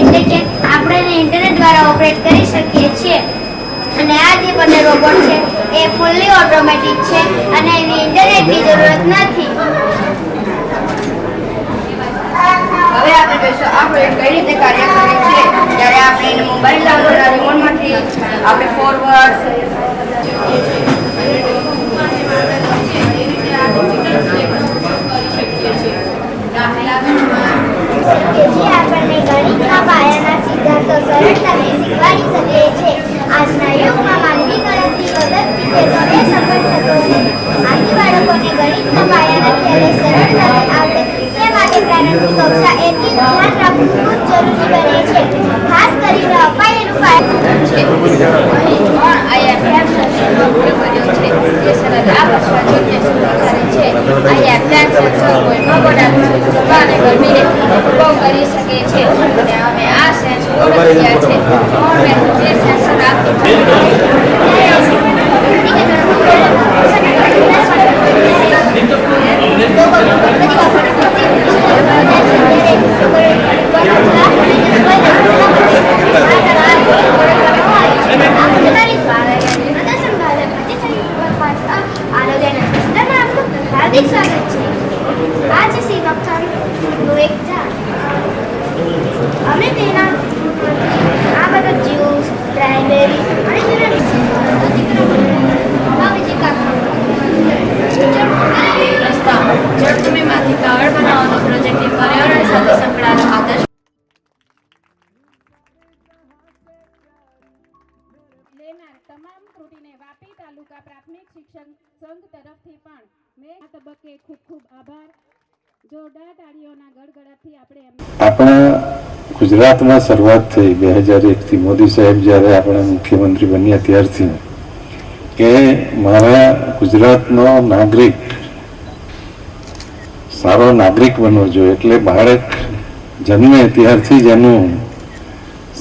એટલે કે ઇન્ટરનેટ દ્વારા ઓપરેટ કરી શકીએ છીએ. અને આ બંને રોબોટ છે એ ફૂલ્લી ઓટોમેટિક છે અને એની ઇન્ટરનેટની જરૂરત નથી. કાર્ય કરે છે. આપણે ફોરવર્ડ આપણને ગણિતના પાયાના સિદ્ધાંતો સરળતાથી શીખવાડી શકે છે. આજના યુગમાં માનવી ગણતરી વગર શીખે તો એ સફળ થતો નથી આથી બાળકોને ગણિતના પાયાના ખ્યાલો સરળતાથી આવડે તે માટે પ્રારંભિક કક્ષા એથી ધ્યાન રાખવું ખૂબ જરૂરી બને છે ખાસ કરીને અપાયેલું પાયા છે અહીં ત્રણ આઈઆઈએમ સંસ્થાનો ઉપયોગ કર્યો છે જે સરળ આ ભાષાને સુધારે છે આઈઆઈએમ સંસ્થા કોઈ ભગોડાનું સભા અને ગરમીને અનુભવ કરી શકે છે. અને આ સેન્સ છે. જે સેન્સર આપી હાર્દિક લેનાર તમામ ત્રુટીને વાપી તાલુકા પ્રાથમિક શિક્ષક સંઘ તરફથી પણ મેં આ તબક્કે ખૂબ ખૂબ આભાર. જોરદાર તાળીઓના ગડગડાટથી આપણે આપણા ગુજરાતમાં શરૂઆત થઈ બે હજાર એકથી. મોદી સાહેબ જ્યારે આપણા મુખ્યમંત્રી બન્યા ત્યારથી. કે મારા ગુજરાતનો નાગરિક સારો નાગરિક બનવો જોઈએ. એટલે બાળક જન્મે ત્યારથી જ એનું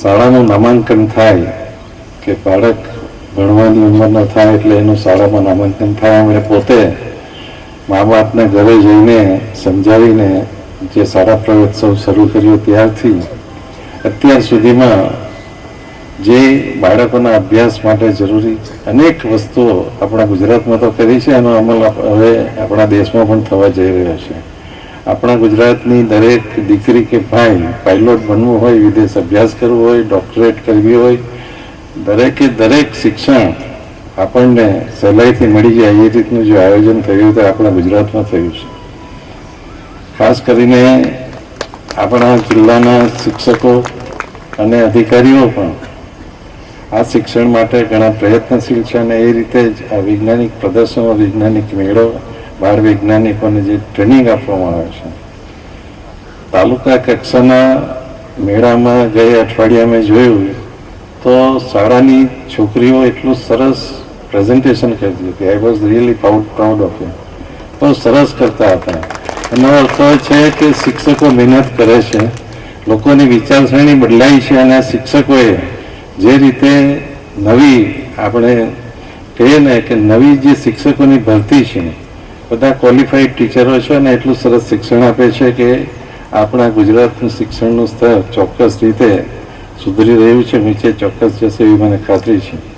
શાળાનું નામાંકન થાય. કે બાળક ભણવાની ઉંમરનો થાય એટલે એનું શાળામાં નામાંકન થાય અમે પોતે મા બાપને ઘરે જઈને સમજાવીને જે સારા પ્રયોત્સવ શરૂ કર્યો ત્યારથી અત્યાર સુધીમાં જે બાળકોના અભ્યાસ માટે જરૂરી અનેક વસ્તુઓ આપણા ગુજરાતમાં તો કરી છે એનો અમલ હવે આપણા દેશમાં પણ થવા જઈ રહ્યો છે. આપણા ગુજરાતની દરેક દીકરી કે ભાઈ પાયલોટ બનવું હોય, વિદેશ અભ્યાસ કરવો હોય ડોક્ટરેટ કરવી હોય દરેકે દરેક શિક્ષણ આપણને સહેલાઈથી મળી જાય એ રીતનું જે આયોજન થયું તે આપણા ગુજરાતમાં થયું છે. ખાસ કરીને આપણા જિલ્લાના શિક્ષકો અને અધિકારીઓ પણ આ શિક્ષણ માટે ઘણા પ્રયત્નશીલ છે અને એ રીતે જ આ વૈજ્ઞાનિક પ્રદર્શનો, વૈજ્ઞાનિક મેળો, બાળ વૈજ્ઞાનિકોને જે ટ્રેનિંગ આપવામાં આવે છે. તાલુકા કક્ષાના મેળામાં ગયે અઠવાડિયા મેં જોયું તો શાળાની છોકરીઓ એટલું સરસ પ્રેઝન્ટેશન કરતી હતી. I was really proud proud of you બહુ સરસ કરતા હતા. એનો અર્થ છે કે શિક્ષકો મહેનત કરે છે. લોકોની વિચારસરણી બદલાઈ છે અને શિક્ષકોએ જે રીતે નવી આપણે કહીએ ને કે નવી જે શિક્ષકોની ભરતી છે, બધા ક્વોલિફાઈડ ટીચરો છે અને એટલું સરસ શિક્ષણ આપે છે કે આપણા ગુજરાતનું શિક્ષણનું સ્તર ચોક્કસ રીતે સુધરી રહ્યું છે નીચે ચોક્કસ જશે એવી મને ખાતરી છે.